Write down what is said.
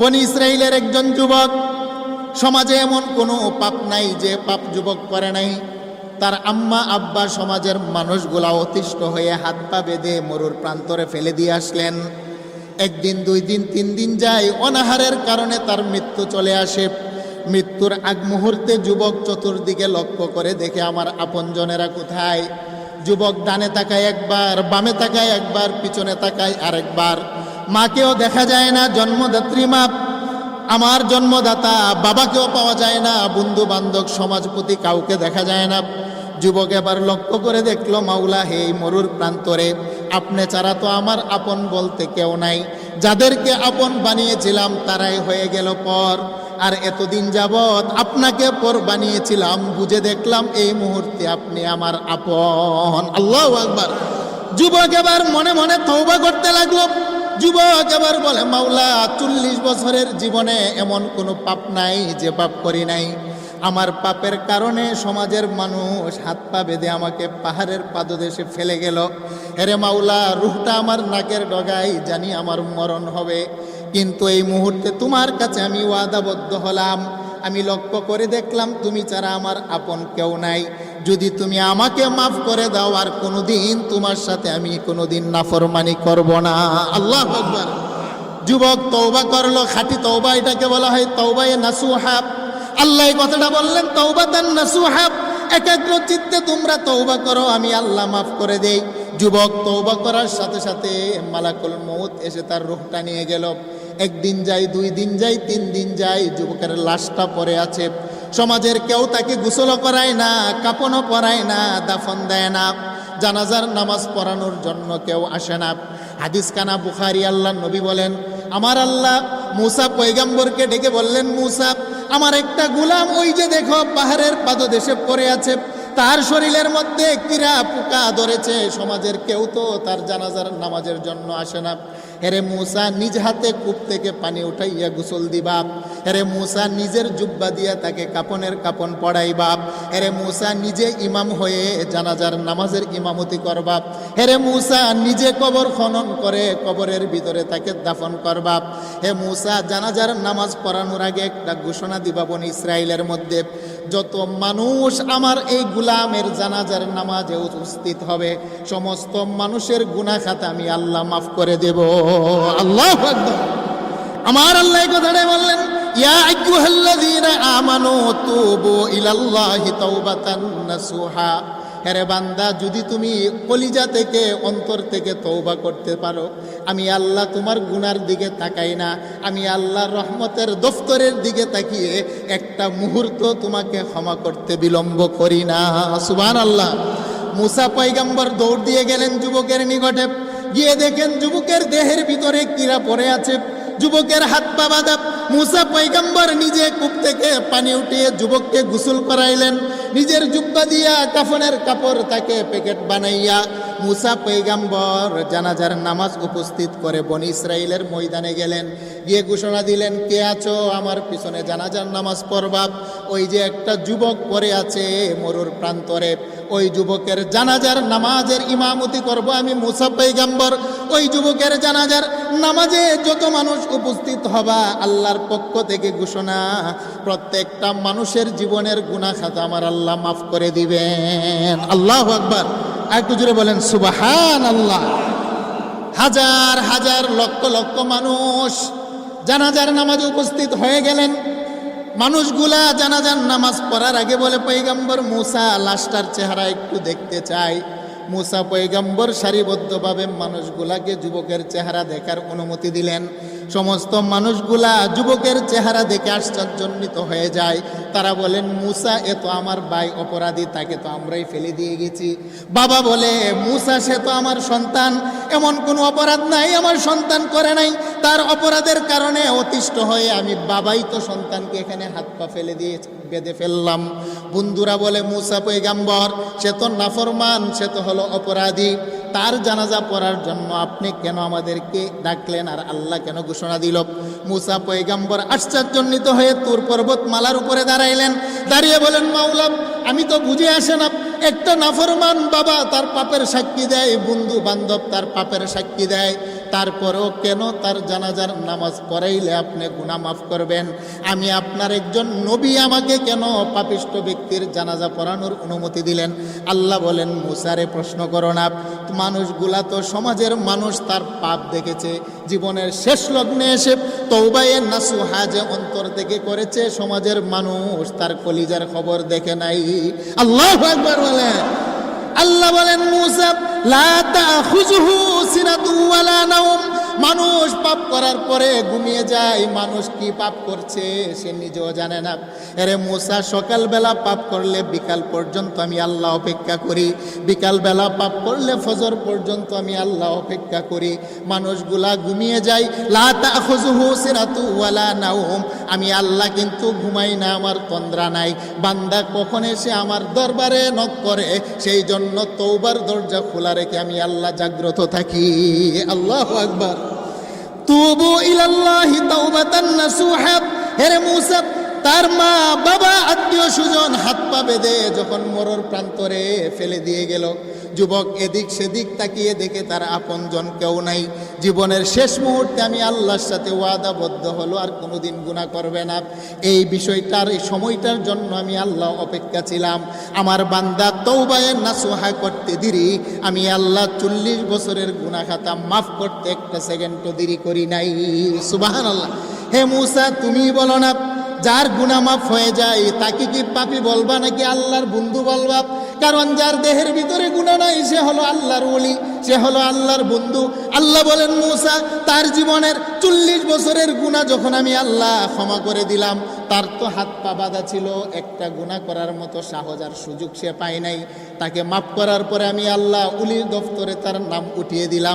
বনি ইসরায়েলের একজন যুবক, সমাজে এমন কোনো পাপ নাই যে পাপ যুবক করে নাই। তার আম্মা আব্বা সমাজের মানুষগুলা অতিষ্ঠ হয়ে হাত পা বেঁধে মরুর প্রান্তরে ফেলে দিয়ে আসলেন। একদিন, দুই দিন, তিন দিন যায় অনাহারের কারণে তার মৃত্যু চলে আসে। মৃত্যুর আগ মুহূর্তে যুবক চতুর্দিকে লক্ষ্য করে দেখে, আমার আপনজনেরা কোথায়? যুবক ডানে তাকায় একবার, বামে তাকায় একবার, পিছনে তাকায় আরেকবার। মাকেও দেখা যায় না, জন্মদাত্রী মা। আমার জন্মদাতা বাবাকেও পাওয়া যায় না বন্ধু বান্ধব সমাজপতি কাউকে দেখা যায় না। যুবক এবার লক্ষ্য করে দেখল, মাওলা, হে মরুর প্রান্তরে, আপনি ছাড়া তো আমার আপন বলতে কেউ নাই। যাদেরকে আপন বানিয়েছিলাম, তারাই হয়ে গেল পর। আর এতদিন যাবৎ আপনাকে পর বানিয়েছিলাম, বুঝে দেখলাম এই মুহূর্তে আপনি আমার আপন। আল্লাহ আকবার। যুবক এবার মনে মনে তৌবা করতে লাগল। যুবক এবার বলে, মাওলা, চল্লিশ বছরের জীবনে এমন কোনো পাপ নাই যে পাপ করি নাই। আমার পাপের কারণে সমাজের মানুষ হাত পা বেঁধে আমাকে পাহাড়ের পাদদেশে ফেলে গেল। হেরে মাওলা, রুহটা আমার নাকের ডগায় জানি আমার মরণ হবে। কিন্তু এই মুহূর্তে তোমার কাছে আমি ওয়াদাবদ্ধ হলাম। আমি লক্ষ্য করে দেখলাম, তুমি ছাড়া আমার আপন কেউ নাই। যদি তুমি আমাকে মাফ করে দাও, আর কোনোদিন তোমার সাথে আমি কোনোদিন নাফরমানি করব না। আল্লাহ যুবক তৌবা করল, খাঁটি তৌবা এটাকে বলা হয় তৌবায়ে নাসুহাব আল্লাহ এই কথাটা বললেন তৌবা তান নাসুহাব একাগ্র চিত্তে তোমরা তৌবা করো, আমি আল্লাহ মাফ করে দেই। যুবক তৌবা করার সাথে সাথে মালাকুল মৌত এসে তার রূপটা নিয়ে গেল। একদিন যাই দুই দিন যাই তিন দিন যাই যুবকের লাশটা পরে আছে। সমাজের কেউ তাকে গোসলও করায় না, কাপনও পরায় না, দাফন দেয় না। জানাজার নামাজ পড়ানোর জন্য কেউ আসে না। হাদিস কানা বুখারি আল্লাহ নবী বলেন, আমার আল্লাহ মুসা পৈগাম্বরকে ডেকে বললেন, মুসা, আমার একটা গুলাম ওই যে দেখো পাহাড়ের পাদদেশে পড়ে আছে তার শরীরের মধ্যে কিরা পোকা ধরেছে। সমাজের কেউ তো তার জানাজার নামাজের জন্য আসে না। হেরে মুসা, নিজ হাতে কূপ থেকে পানি উঠাইয়া গোসল দিবা হেরে মুসা, নিজের জুব্বা দিয়া তাকে কাপনের কাপন পড়াইবা হেরে মুসা, নিজে ইমাম হয়ে জানাজার নামাজের ইমামতি করবা হেরে মুসা, নিজে কবর খনন করে কবরের ভিতরে তাকে দাফন করবা হে মুসা, জানাজার নামাজ পড়ানোর আগে একটা ঘোষণা দিবা বন ইসরায়েলের মধ্যে। যত মানুষ আমার এই গুলামের জানাজার নামাজে উপস্থিত হবে, সমস্ত মানুষের গুনাহ খাতা আমি আল্লাহ মাফ করে দেব। আল্লাহ আমার আল্লাহ কথাটাই বললেন, ইয়া আইয়ুহাল্লাযীনা আমানু তুবু ইলাল্লাহি তাওবাতান হেরে বান্দা, যদি তুমি কলিজা থেকে, অন্তর থেকে তৌবা করতে পারো, আমি আল্লাহ তোমার গুনার দিকে তাকাই না, আমি আল্লাহ রহমতের দফতরের দিকে তাকিয়ে একটা মুহূর্ত তোমাকে ক্ষমা করতে বিলম্ব করি না। সুবান আল্লাহ মুসা পৈগম্বর দৌড় দিয়ে গেলেন যুবকের নিকটে। গিয়ে দেখেন যুবকের দেহের ভিতরে কিরা পড়ে আছে। যুবকের হাত পা বাঁধা। মুসা পৈগম্বর নিজে কূপ থেকে পানি উঠিয়ে যুবককে গোসল করাইলেন। নিজের জুব্বা দিয়া কাফনের কাপড় তাকে প্যাকেট বানাইয়া মুসা পেগাম্বর জানাজার নামাজ উপস্থিত করে বন ইসরায়েলের ময়দানে গেলেন। গিয়ে ঘোষণা দিলেন, কে আছো? আমার পিছনে জানাজার নামাজ পড়বাব ওই যে একটা যুবক পরে আছে মরুর প্রান্তরে। ওই যুবকের জানাজার নামাজের ইমামতি করব আমি মুসা পৈগম্বর। ওই যুবকের জানাজার নামাজে যত মানুষ উপস্থিত হবা, আল্লাহর পক্ষ থেকে ঘোষণা, প্রত্যেকটা মানুষের জীবনের গুণা খাতা আমার আল্লাহ মাফ করে দিবেন। আল্লাহ আকবার। একটু জুড়ে বলেন সুবাহান আল্লাহ হাজার হাজার লক্ষ লক্ষ মানুষ জানাজার নামাজে উপস্থিত হয়ে গেলেন। মানুষগুলা জানাজার নামাজ পড়ার আগে বলে পৈগম্বর মূসা লাস্টার চেহারা একটু দেখতে চাই। মূসা পৈগম্বর সারিবদ্ধভাবে মানুষগুলাকে যুবকের চেহারা দেখার অনুমতি দিলেন। সমস্ত মানুষগুলা যুবকের চেহারা দেখে আশ্চর্যান্বিত হয়ে যায়। তারা বলেন, মুসা, এ তো আমার ভাই অপরাধী, তাকে তো আমরাই ফেলে দিয়ে গেছি। বাবা বলে, মুসা, সে তো আমার সন্তান। এমন কোনো অপরাধ নাই, আমার সন্তান করে নাই। তার অপরাধের কারণে অতিষ্ঠ হয়ে আমি বাবাই তো সন্তানকে এখানে হাত পা ফেলে দিয়ে বেঁধে ফেললাম। বন্ধুরা বলে, মুসা পৈগাম্বর সে তো নাফরমান, সে তো হলো অপরাধী। তার জানাজা পড়ার জন্য আপনি কেন আমাদেরকে ডাকলেন আর আল্লাহ কেন ঘোষণা দিল? মুসা পৈগম্বর আশ্চর্যজনিত হয়ে তুর পর্বত মালার উপরে দাঁড়াইলেন। দাঁড়িয়ে বলেন মাউলাম আমি তো বুঝে আসে না। একটা নাফরমান বাবা তার পাপের সাক্ষী দেয় বন্ধু বান্ধব তার পাপের সাক্ষী দেয়। তারপরেও কেন তার জানাজার নামাজ পড়াইলে আপনি গুনাহ মাফ করবেন? আমি আপনার একজন নবী আমাকে কেন পাপিষ্ট ব্যক্তির জানাজা পড়ানোর অনুমতি দিলেন? আল্লাহ বলেন, মুসারে প্রশ্ন করো না। মানুষগুলা তো সমাজের মানুষ, তার পাপ দেখেছে। জীবনের শেষ লগ্নে এসে তৌবায়ে নাসুহা যে অন্তর থেকে করেছে। সমাজের মানুষ তার কলিজার খবর দেখে নাই। আল্লাহ একবার বলেন। আল্লাহ বলেন, মুসা, লা তাখুযুহু সিনাতু ওয়ালা নাওম। মানুষ পাপ করার পরে ঘুমিয়ে যায়। মানুষ কি পাপ করছে সে নিজেও জানে না। আরে মুসা, সকালবেলা পাপ করলে বিকাল পর্যন্ত আমি আল্লাহ অপেক্ষা করি। বিকালবেলা পাপ করলে ফজর পর্যন্ত আমি আল্লাহ অপেক্ষা করি। মানুষগুলা ঘুমিয়ে যায়। লাতা তাখুযুহু সিনাতু ওয়ালা নাওম। আমি আল্লাহ কিন্তু ঘুমাই না, আমার তন্দ্রা নাই। বান্দা কখন এসে আমার দরবারে নক করে, সেই জন্য তৌবার দরজা খোলা রেখে আমি আল্লাহ জাগ্রত থাকি। আল্লাহ আকবার। তুবু ইলাল্লাহি তাওবাতান নাসুহা। হেরে মুসা তার মা, বাবা, আত্মীয় সুজন হাত পা বেঁধে যখন মরর প্রান্তরে ফেলে দিয়ে গেল, যুবক এদিক সেদিক তাকিয়ে দেখে তার আপনজন কেউ নাই। জীবনের শেষ মুহূর্তে আমি আল্লাহর সাথে ওয়াদাবদ্ধ হলো, আর কোনোদিন গুণা করবে না। এই বিষয়টার, এই সময়টার জন্য আমি আল্লাহ অপেক্ষা ছিলাম। আমার বান্দা তৌবায়ের নাসুহা করতে দিরি। আমি আল্লাহ চল্লিশ বছরের গুণা খাতা মাফ করতে একটা সেকেন্ডও দেরি করি নাই। সুবাহান আল্লাহ হে মুসা, তুমি বলো না যার গুণা মাফ হয়ে যায়, তাকে কি পাপি বলবা নাকি আল্লাহর বন্ধু বলবা? কারণ যার দেহের ভিতরে গুণা নাই, সে হলো আল্লাহর ওলি, সে হলো আল্লাহর বন্ধু। আল্লাহ বলেন, মুসা, তার জীবনের চল্লিশ বছরের গুণা যখন আমি আল্লাহ ক্ষমা করে দিলাম, তার তো হাত পা বাঁধা ছিল, একটা গুণা করার মতো সাহস আর সুযোগ সে পায় নাই। তাকে মাফ করার পরে আমি আল্লাহ উলির দফতরে তার নাম উঠিয়ে দিলাম।